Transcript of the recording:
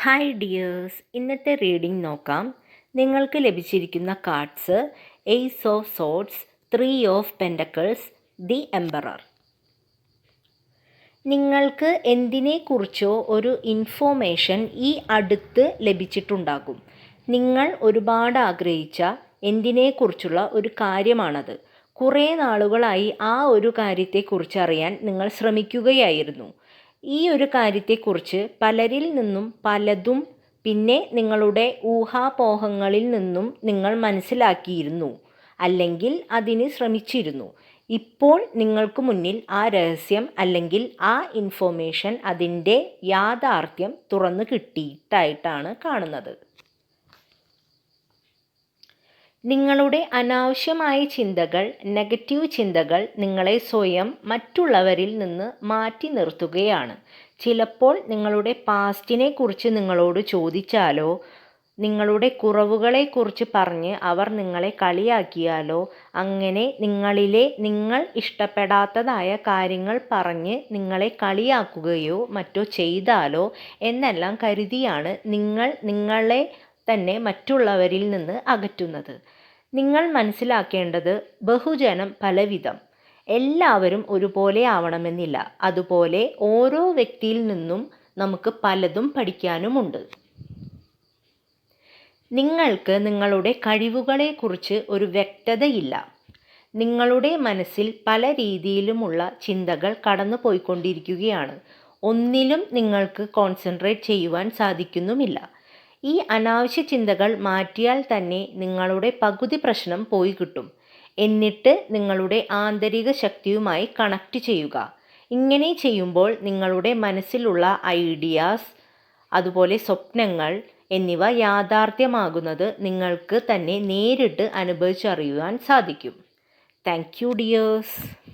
Hi dears ഇന്നത്തെ reading നോക്കാം. നിങ്ങൾക്ക് ലഭിച്ചിരിക്കുന്ന cards ace of swords three of pentacles the emperor നിങ്ങൾക്ക് എന്തിനെക്കുറിച്ചോ ഒരു ഇൻഫോർമേഷൻ ഈ അടുത്ത് ലഭിച്ചിട്ടുണ്ടാകും. നിങ്ങൾ ഒരുപാട് ആഗ്രഹിച്ച എന്തിനെക്കുറിച്ചുള്ള ഒരു കാര്യമാണത്. കുറേ നാളുകളായി ആ ഒരു കാര്യത്തെക്കുറിച്ച് അറിയാൻ നിങ്ങൾ ശ്രമിക്കുകയായിരുന്നു. ഈ ഒരു കാര്യത്തെക്കുറിച്ച് പലരിൽ നിന്നും പലതും പിന്നെ നിങ്ങളുടെ ഊഹാപോഹങ്ങളിൽ നിന്നും നിങ്ങൾ മനസ്സിലാക്കിയിരുന്നു അല്ലെങ്കിൽ അതിന് ശ്രമിച്ചിരുന്നു. ഇപ്പോൾ നിങ്ങൾക്ക് മുന്നിൽ ആ രഹസ്യം അല്ലെങ്കിൽ ആ ഇൻഫോർമേഷൻ അതിന്റെ യാഥാർത്ഥ്യം തുറന്നു കിട്ടിയിട്ടായിട്ടാണ് കാണുന്നത്. നിങ്ങളുടെ അനാവശ്യമായ ചിന്തകൾ നെഗറ്റീവ് ചിന്തകൾ നിങ്ങളെ സ്വയം മറ്റുള്ളവരിൽ നിന്ന് മാറ്റി നിർത്തുകയാണ്. ചിലപ്പോൾ നിങ്ങളുടെ പാസ്റ്റിനെ കുറിച്ച് നിങ്ങളോട് ചോദിച്ചാലോ നിങ്ങളുടെ കുറവുകളെക്കുറിച്ച് പറഞ്ഞ് അവർ നിങ്ങളെ കളിയാക്കിയാലോ അങ്ങനെ നിങ്ങളിലെ നിങ്ങൾ ഇഷ്ടപ്പെടാത്തതായ കാര്യങ്ങൾ പറഞ്ഞ് നിങ്ങളെ കളിയാക്കുകയോ മറ്റോ ചെയ്താലോ എന്നെല്ലാം കരുതിയാണ് നിങ്ങൾ നിങ്ങളെ തന്നെ മറ്റുള്ളവരിൽ നിന്ന് അകറ്റുന്നത്. നിങ്ങൾ മനസ്സിലാക്കേണ്ടത് ബഹുജനം പലവിധം. എല്ലാവരും ഒരുപോലെ ആവണമെന്നില്ല. അതുപോലെ ഓരോ വ്യക്തിയിൽ നിന്നും നമുക്ക് പലതും പഠിക്കാനുമുണ്ട്. നിങ്ങൾക്ക് നിങ്ങളുടെ കഴിവുകളെക്കുറിച്ച് ഒരു വ്യക്തതയില്ല. നിങ്ങളുടെ മനസ്സിൽ പല രീതിയിലുമുള്ള ചിന്തകൾ കടന്നു പോയിക്കൊണ്ടിരിക്കുകയാണ് ഒന്നിലും നിങ്ങൾക്ക് കോൺസെൻട്രേറ്റ് ചെയ്യുവാൻ സാധിക്കുന്നുമില്ല. ഈ അനാവശ്യ ചിന്തകൾ മാറ്റിയാൽ തന്നെ നിങ്ങളുടെ പകുതി പ്രശ്നം പോയി കിട്ടും. എന്നിട്ട് നിങ്ങളുടെ ആന്തരിക ശക്തിയുമായി കണക്റ്റ് ചെയ്യുക. ഇങ്ങനെ ചെയ്യുമ്പോൾ നിങ്ങളുടെ മനസ്സിലുള്ള ഐഡിയാസ് അതുപോലെ സ്വപ്നങ്ങൾ എന്നിവ യാഥാർത്ഥ്യമാകുന്നത് നിങ്ങൾക്ക് തന്നെ നേരിട്ട് അനുഭവിച്ചറിയുവാൻ സാധിക്കും. Thank you dears